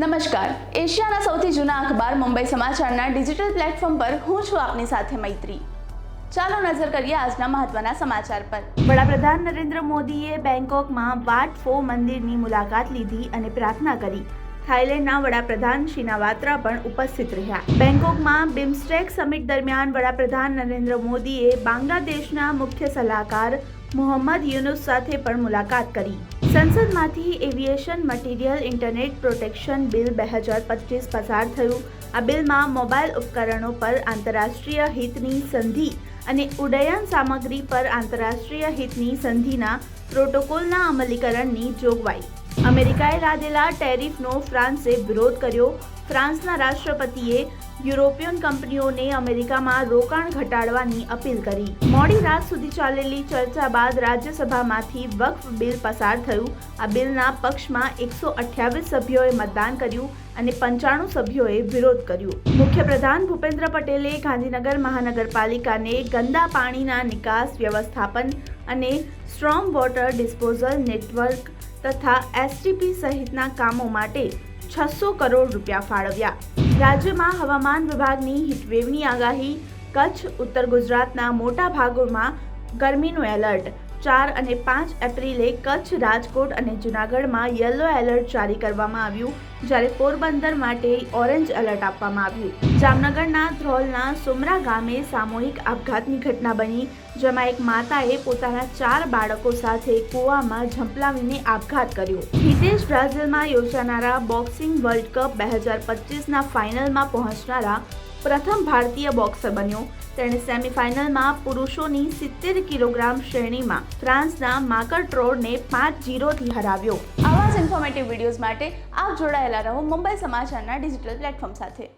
નમસ્કાર. એશિયાના સૌથી જૂના અખબાર મુંબઈ સમાચારના ડિજિટલ પ્લેટફોર્મ પર હું છું આપની સાથે મૈત્રી. ચાલો નજર કરીએ આજના મહત્વના સમાચાર પર. વડાપ્રધાન નરેન્દ્ર મોદીએ બેંકોકમાં વાટ ફો મંદિરની મુલાકાત લીધી અને પ્રાર્થના કરી. થાઇલેન્ડના વડાપ્રધાન શિનાવાત્રા પણ ઉપસ્થિત રહ્યા. બેંકોકમાં બિમસ્ટેક સમિટ દરમિયાન વડાપ્રધાન નરેન્દ્ર મોદીએ બાંગ્લાદેશના મુખ્ય સલાહકાર મોહમ્મદ યુનુસ સાથે પણ મુલાકાત કરી. સંસદમાંથી aviation material internet protection bill બે હજાર પચીસ પસાર થયું. આ બિલમાં મોબાઈલ ઉપકરણો પર આંતરરાષ્ટ્રીય હિતની સંધિ અને ઉડ્ડયન સામગ્રી પર આંતરરાષ્ટ્રીય હિતની સંધિના પ્રોટોકોલના અમલીકરણની જોગવાઈ. અમેરિકાએ લાદેલા ટેરિફનો ફ્રાન્સે વિરોધ કર્યો. ફ્રાન્સના રાષ્ટ્રપતિએ યુરોપિયન કંપનીઓને અમેરિકામાં રોકાણ ઘટાડવાની અપીલ કરી. મોડી રાત સુધી ચાલેલી ચર્ચા બાદ રાજ્યસભામાંથી વક્ફ બિલ પસાર થયું. આ બિલના પક્ષમાં એકસો અઠ્યાવીસ સભ્યોએ મતદાન કર્યું. અને પંચાણું સભ્યોએ વિરોધ કર્યો. મુખ્યપ્રધાન ભૂપેન્દ્ર પટેલે ગાંધીનગર મહાનગરપાલિકાને ગંદા પાણીના નિકાસ વ્યવસ્થાપન અને સ્ટ્રોમ વોટર ડિસ્પોઝલ નેટવર્ક તથા એસટીપી સહિતના કામો માટે છસો કરોડ રૂપિયા ફાળવ્યા. રાજ્યમાં હવામાન વિભાગની હીટવેવની આગાહી, કચ્છ, ઉત્તર ગુજરાતના મોટા ભાગોમાં ગરમીનું એલર્ટ ચાર અને પાંચ એપ્રિલે કચ્છ, રાજકોટ અને જૂનાગઢમાં યલો એલર્ટ જારી કરવામાં આવ્યું, જ્યારે પોરબંદર માટે ઓરેન્જ એલર્ટ આપવામાં આવ્યું. જામનગરના ધ્રોલના સુમરા ગામે સામૂહિક આપઘાતની ઘટના બની, જેમાં એક માતાએ પોતાના ચાર બાળકો સાથે કૂવામાં ઝંપલાવીને આપઘાત કર્યો. હિતેશ બ્રાઝિલમાં યોજાનારા બોક્સિંગ વર્લ્ડ કપ બે હજાર પચીસના ફાઇનલમાં પહોંચનારા પ્રથમ ભારતીય બોક્સર બન્યો. તેણે સેમીફાઇનલમાં પુરુષોની સિત્તેર કિલોગ્રામ શ્રેણીમાં ફ્રાન્સના માકર ટ્રોડને પાંચ જીરોથી હરાવ્યો. આવા જ ઇન્ફોર્મેટિવ વિડીયોઝ માટે આપ જોડાયેલા રહો મુંબઈ સમાચારના ડિજિટલ પ્લેટફોર્મ સાથે.